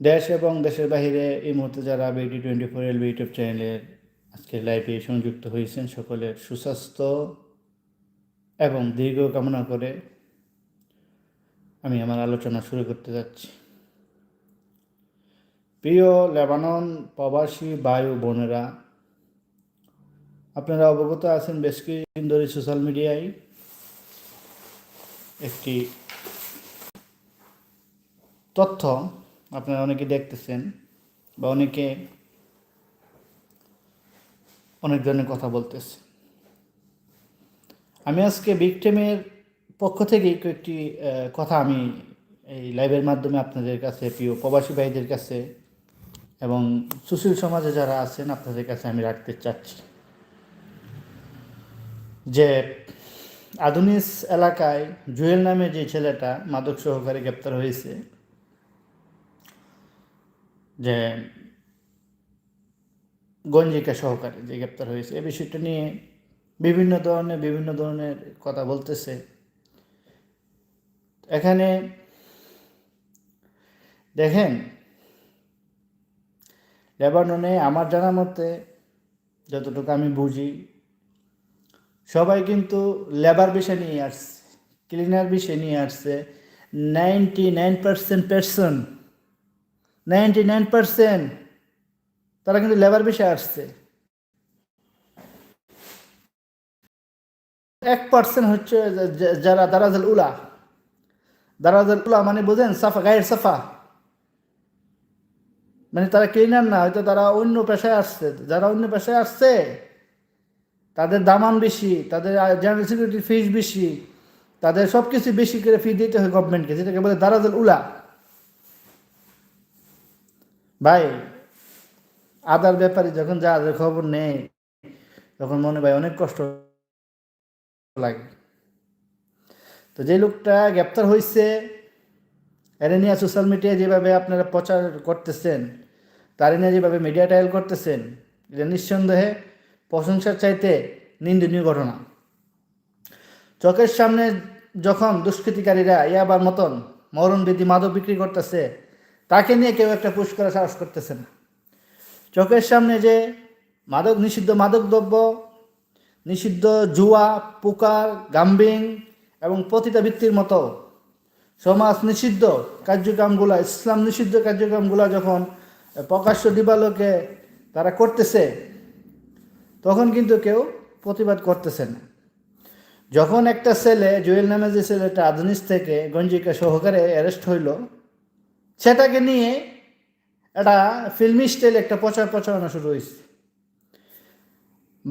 দেশ এবং দেশের বাইরে এই মুহূর্তে যারা বিটি টোয়েন্টি ফোর এল ইউটিউব চ্যানেলের আজকে লাইভে সংযুক্ত হয়েছেন, সকলের সুস্বাস্থ্য এবং দীর্ঘ কামনা করে আমি আমার আলোচনা শুরু করতে যাচ্ছি। প্রিয় লেবানন প্রবাসী বায়ু বোনেরা, আপনারা অবগত আছেন বেশ কিছুদিন ধরে সোশ্যাল মিডিয়ায় একটি তথ্য আপনারা অনেকে দেখতেছেন বা অনেকে অনেক ধরনের কথা বলতেছে। আমি আজকে বিগটেমের পক্ষ থেকে কয়েকটি কথা আমি এই লাইভের মাধ্যমে আপনাদের কাছে, প্রিয় প্রবাসী ভাইদের কাছে এবং সুশীল সমাজে যারা আছেন, আপনাদের কাছে আমি রাখতে চাচ্ছি। যে আধুনিক এলাকায় জুয়েল নামে যে ছেলেটা মাদক সহকারে গ্রেপ্তার হয়েছে যে গঞ্জিকা সহকারে যে গ্রেপ্তার হয়েছে, এ বিষয়টা নিয়ে বিভিন্ন ধরনের বিভিন্ন ধরনের কথা বলতেছে। এখানে দেখেন, লেবাননে আমার জানা মতে, যতটুকু আমি বুঝি, সবাই কিন্তু লেবার বিষয় নিয়ে আসছে, ক্লিনার বিষয় নিয়ে আসছে। Ninety nine percent person ninety nine percent. তারা কিন্তু লেবার বিষয়ে আসছে। এক পার্সেন্ট হচ্ছে যারা দারাজাল উলা। দারাজাল উলা মানে বোঝেন সাফা, গায়ের সাফা। মানে তারা ক্লিনার না, হয়তো তারা অন্য পেশায় আসছে। যারা অন্য পেশায় আসছে, তাদের দামান বেশি, তাদের জেনারেল সিকিউরিটি ফিস বেশি, তাদের সব কিছু বেশি করে ফি দিতে হয় গভর্নমেন্টকে যেটাকে বলে দারাজাল উলা। ভাই, আদার ব্যাপারে যখন যা খবর নেই, তখন মনে ভাই অনেক কষ্ট লাগে। তো যে লোকটা গ্রেপ্তার হয়েছে এর নিয়ে সোশ্যাল মিডিয়ায় যেভাবে আপনারা প্রচার করতেছেন, তার নিয়ে যেভাবে মিডিয়া টাইল করতেছেন, এটা নিঃসন্দেহে প্রশংসার চাইতে নিন্দনীয় ঘটনা। চোখের সামনে যখন দুষ্কৃতিকারীরা ইয়াবার মতন মরণবিধি মাদক বিক্রি করতেছে তাকে নিয়ে কেউ একটা পুশ সাহস করতেছে না। চোখের সামনে যে মাদক, নিষিদ্ধ মাদক দ্রব্য নিষিদ্ধ জুয়া, পুকার, গাম্বিং এবং পতিতাবৃত্তির মতো সমাজ নিষিদ্ধ কার্যক্রমগুলো, ইসলাম নিষিদ্ধ কার্যক্রমগুলো যখন প্রকাশ্য দিবালোকে তারা করতেছে, তখন কিন্তু কেউ প্রতিবাদ করতেছে না। যখন একটা ছেলে জুয়েল নামে যে ছেলেটা আধুনিক থেকে গঞ্জিকা সহকারে অ্যারেস্ট হইল সেটাকে নিয়ে একটা ফিল্মি স্টাইল একটা প্রচার প্রচারণা শুরু হয়েছে।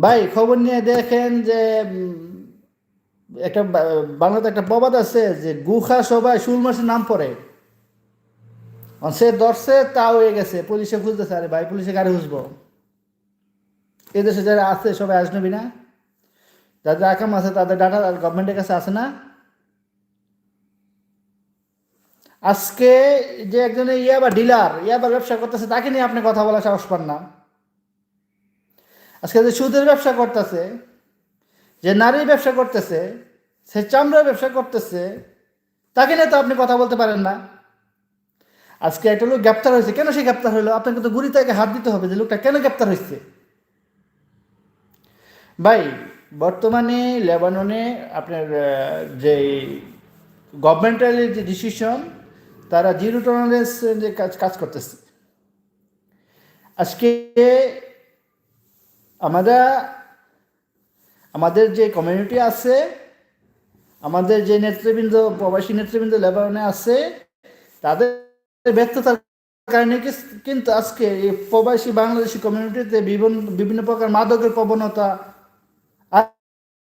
ভাই, খবর নিয়ে দেখেন যে একটা বাংলাতে একটা প্রবাদ আছে যে গুখা সবাই শুল মাসের নাম পড়ে। সে ধরছে তা হয়ে গেছে। পুলিশে খুঁজতেছে, আরে ভাই, পুলিশে গাড়ি খুঁজবো। এদেশে যারা আছে, সবাই আজনবী না? যাদের আকাম আছে, তাদের ডাটা গভর্নমেন্টের কাছে আছে না? আজকে যে একজনে ইয়াবা ডিলার ইয়াবার ব্যবসা করতেছে, তাকে নিয়ে আপনি কথা বলা সাহস পান না। আজকে যে সুদের ব্যবসা করতেছে, যে নারী ব্যবসা করতেছে, সে চামড়ার ব্যবসা করতেছে, তাকে নিয়ে তো আপনি কথা বলতে পারেন না। আজকে একটা লোক গ্রেপ্তার হয়েছে, কেন সে গ্রেপ্তার হলো? আপনাকে তো গুড়ি তাকে হাত দিতে হবে, যে লোকটা কেন গ্রেপ্তার হয়েছে? ভাই, বর্তমানে লেবাননে আপনার যে গভর্নমেন্টাল যে ডিসিশন তারা জিরো টলারেন্স যে কাজ কাজ করতেছে। আজকে আমরা, আমাদের যে কমিউনিটি আছে, আমাদের যে নেতৃবৃন্দ, প্রবাসী নেতৃবৃন্দ লেবাননে আছে, তাদের ব্যর্থতার কারণে কিন্তু আজকে এই প্রবাসী বাংলাদেশি কমিউনিটিতে বিভিন্ন বিভিন্ন প্রকার মাদকের প্রবণতা,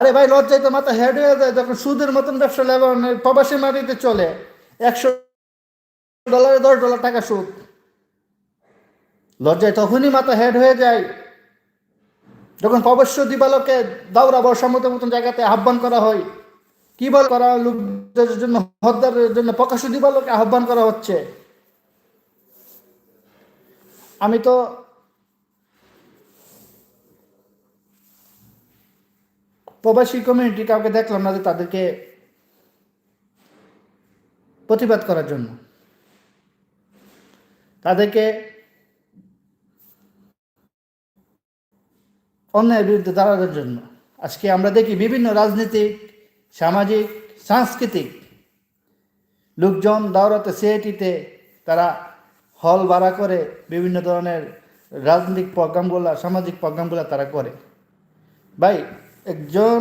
আরে ভাই লজ্জায় তো মাথা হেড হয়ে যায়, যখন সুদের মতন ব্যবসা লেবাননের প্রবাসী মাটিতে চলে, একশো ডলারে দশ ডলার টাকা সুদ লজ্জায় তখনই মাথা হেড হয়ে যায়। যখন প্রবশ্য দিবালোকে দাউরাবর সম্মত মতন জায়গাতে আহ্বান করা হয়, কি বল করা লোকদের জন্য হদ্দারের জন্য প্রকাশ্য দিবালোকে আহ্বান করা হচ্ছে? আমি তো প্রবাসী কমিউনিটি কাউকে দেখলাম না যে তাদেরকে প্রতিবাদ করার জন্য। তাদেরকে অন্যায়ের বিরুদ্ধে দাঁড়ানোর জন্য। আজকে আমরা দেখি বিভিন্ন রাজনৈতিক, সামাজিক, সাংস্কৃতিক লোকজন দাওরাতে সিআইটিতে তারা হল ভাড়া করে বিভিন্ন ধরনের রাজনৈতিক প্রোগ্রামগুলো, সামাজিক প্রোগ্রামগুলো তারা করে। ভাই, একজন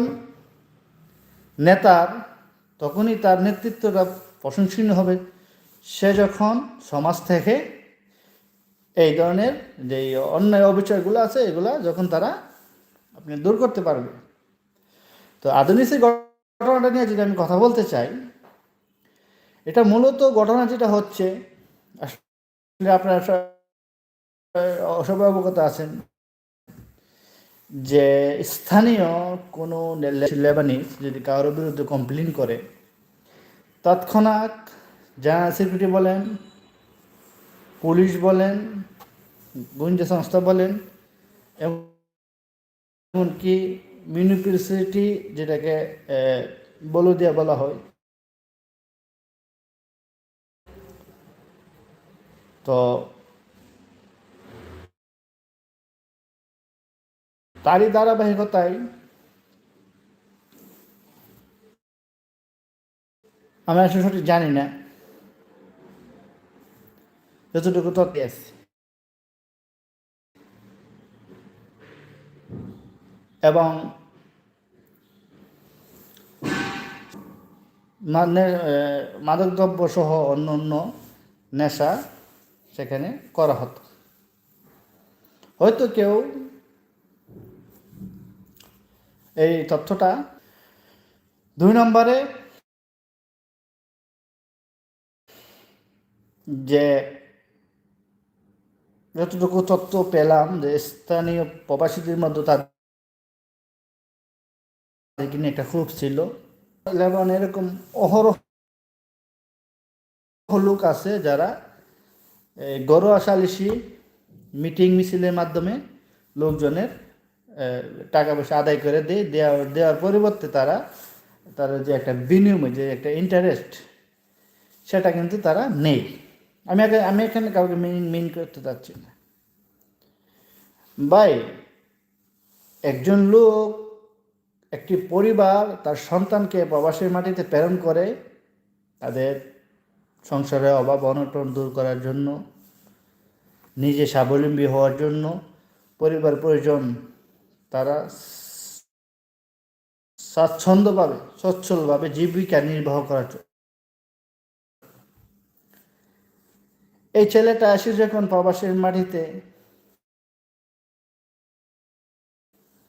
নেতার তখনই তার নেতৃত্বটা প্রশংসনীয় হবে। সে যখন সমাজ থেকে এই ধরনের যে অন্যায় অবিচারগুলো আছে, এগুলা যখন তারা আপনি দূর করতে পারবে। তো আধুনিক ঘটনাটা নিয়ে যদি আমি কথা বলতে চাই, এটা মূলত ঘটনা যেটা হচ্ছে, আসলে আপনারা সবাই অবগত আছেন যে স্থানীয় কোনো লেবানিজ যদি কারোর বিরুদ্ধে কমপ্লেন করে, তৎক্ষণাৎ জেনারেল সিকিউরিটি বলেন পুলিশ বলেন গোয়েন্দা সংস্থা বলেন, এমনকি মিউনিসিপ্যালিটি যেটাকে বলদিয়া বলা হয়। তো তারই ধারাবাহিকতায় আমি আসলে সঠিক জানি না। যতটুকু তথ্য আছে এবং মানে মাদকদ্রব্য সহ অন্য অন্য নেশা সেখানে করা হতো। হয়তো কেউ এই তথ্যটা দুই নম্বরে যে যতটুকু তথ্য পেলাম যে স্থানীয় প্রবাসীদের মধ্যে তাদের কিনে একটা খুব ছিল। লেবান এরকম অহরহ লোক আছে যারা গরুয়া সালিসি মিটিং মিছিলের মাধ্যমে লোকজনের টাকা পয়সা আদায় করে দেয়। দেওয়ার দেওয়ার পরিবর্তে তারা তারা যে একটা বিনিময়, যে একটা ইন্টারেস্ট সেটা কিন্তু তারা নেই আমি আমি এখানে কাউকে মিন মিন করতে চাচ্ছি না। ভাই, একজন লোক, একটি পরিবার, তার সন্তানকে প্রবাসের মাটিতে প্রেরণ করে তাদের সংসারে অভাব, অনটন দূর করার জন্য, নিজে স্বাবলম্বী হওয়ার জন্য পরিবার প্রয়োজন তারা স্বাচ্ছন্দ্যভাবে, সচ্ছলভাবে জীবিকা নির্বাহ করার এই ছেলেটা আসে যখন প্রবাসের মাটিতে।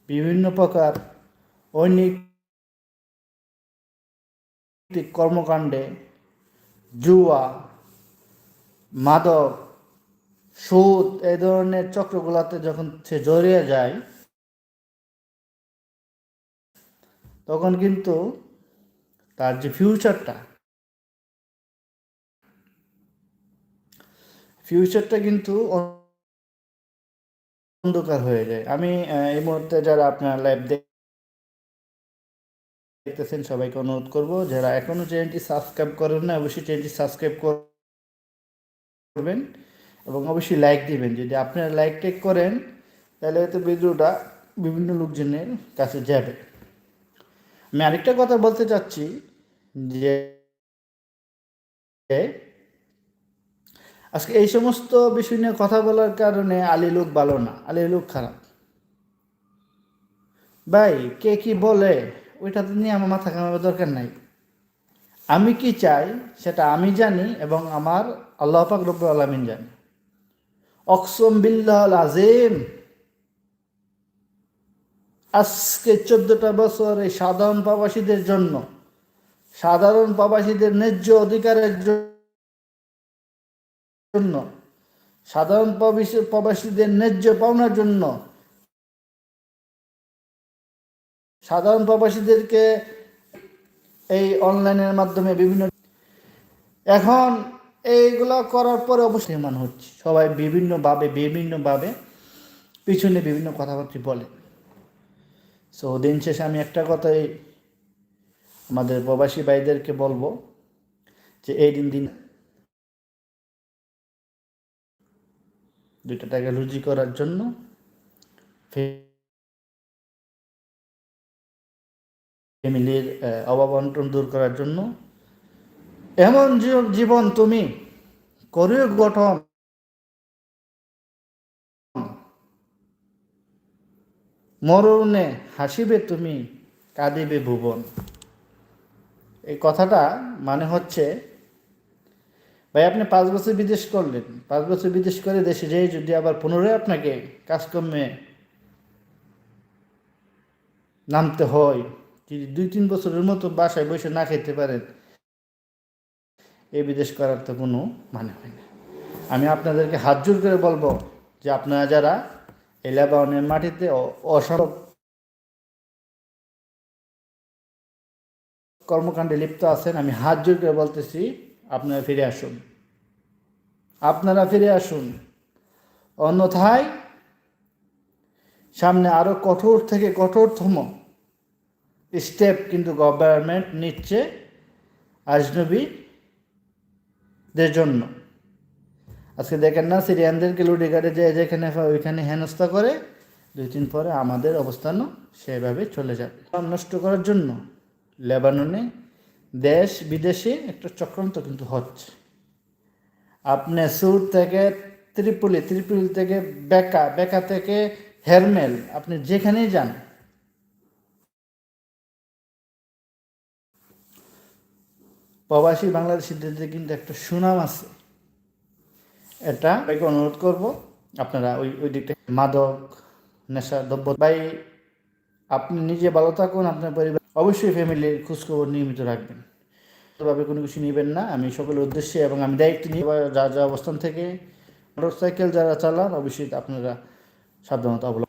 বিভিন্ন প্রকার ঐনিক কর্মকাণ্ডে জুয়া, মাদক, সুদ, এই ধরনের চক্রগুলাতে যখন সে জড়িয়ে যায়, তখন কিন্তু তার যে ফিউচারটা ফিউচারটা কিন্তু অন্ধকার হয়ে যায়। আমি এই মুহূর্তে যারা আপনার লাইভ দেখতেছেন, সবাইকে অনুরোধ করব, যারা এখনও চ্যানেলটি সাবস্ক্রাইব করেন না অবশ্যই চ্যানেলটি সাবস্ক্রাইব করবেন এবং অবশ্যই লাইক দিবেন। যদি আপনারা লাইক টেক করেন, তাহলে হয়তো ভিডিওটা বিভিন্ন লোকজনের কাছে যাবে। আমি আরেকটা কথা বলতে চাচ্ছি যে আজকে এই সমস্ত বিষয় নিয়ে কথা বলার কারণে আলী লোক ভালো না, আলী লোক খারাপ। ভাই, কে কি বলে, ওইটা নিয়ে আমার মাথা কামাবার দরকার নাই। আমি কি চাই, সেটা আমি জানি এবং আমার আল্লাহ পাক রব্বু আলমিন জানি। অকসম বিল্লাহ আজিম আজকে চোদ্দটা বছর এই সাধারণ প্রবাসীদের জন্য, সাধারণ প্রবাসীদের ন্যায্য অধিকারের জন্য সাধারণ প্রবাসীদের ন্যায্য পাওনার জন্য, সাধারণ প্রবাসীদেরকে এই অনলাইনের মাধ্যমে বিভিন্ন, এখন এইগুলো করার পরে অবশ্যই মান হচ্ছে। সবাই বিভিন্নভাবে বিভিন্নভাবে পিছনে বিভিন্ন কথাবার্তা বলে। সো দিন শেষে আমি একটা কথাই আমাদের প্রবাসী ভাইদেরকে বলব যে, এই দিন দিন দুইটা টাকা রুজি করার জন্য ফ্যামিলির অভাব অনটন দূর করার জন্য। এমন জীবন তুমি করিও গঠন। মরণে হাসিবে তুমি, কাঁদিবে ভুবন। এই কথাটা মানে হচ্ছে ভাই, আপনি পাঁচ বছর বিদেশ করলেন। পাঁচ বছর বিদেশ করে দেশে যেয়ে যদি আবার পুনরায় আপনাকে কাজকর্মে নামতে হয়, যদি দুই তিন বছরের মতো বাসায় বসে না খেতে পারেন, এই বিদেশ করার তো কোনো মানে হয় না। আমি আপনাদেরকে হাত জোর করে বলব যে আপনারা যারা এই লেবাননের মাটিতে অসম্ভব কর্মকাণ্ডে লিপ্ত আছেন, আমি হাত জোর করে বলতেছি আপনারা ফিরে আসুন। আপনারা ফিরে আসুন। অন্যথায় সামনে আরও কঠোর থেকে কঠোরতম স্টেপ কিন্তু গভর্নমেন্ট নিচ্ছে আজনবীদের জন্য। আজকে দেখেন না, সিরিয়ানদেরকে লুডি কাটে যে, যেখানে ওইখানে হেনস্থা করে, দুই দিন পরে আমাদের অবস্থানও সেভাবে চলে যাবে। নষ্ট করার জন্য লেবাননে দেশ বিদেশে একটা চক্রান্ত কিন্তু হচ্ছে। আপনি সুর থেকে ত্রিপুলি ত্রিপুলি থেকে বেকা বেকা থেকে হেরমেল, আপনি যেখানেই যান। প্রবাসী বাংলাদেশিদের কিন্তু একটা সুনাম আছে। এটা অনুরোধ করব, আপনারা ওই ওই দিকটা মাদক, নেশা, দ্রব্য, ভাই, আপনি নিজে ভালো থাকুন, আপনার পরিবার অবশ্যই ফ্যামিলির খোঁজখবর নিয়মিত রাখবেন। ভাবে কোনো কিছু নেবেন না। আমি সকলের উদ্দেশ্যে এবং আমি দায়িত্ব নিয়ে যা যা অবস্থান থেকে মোটরসাইকেল যারা চালান, অবশ্যই আপনারা সাবধানতা অবলম্বন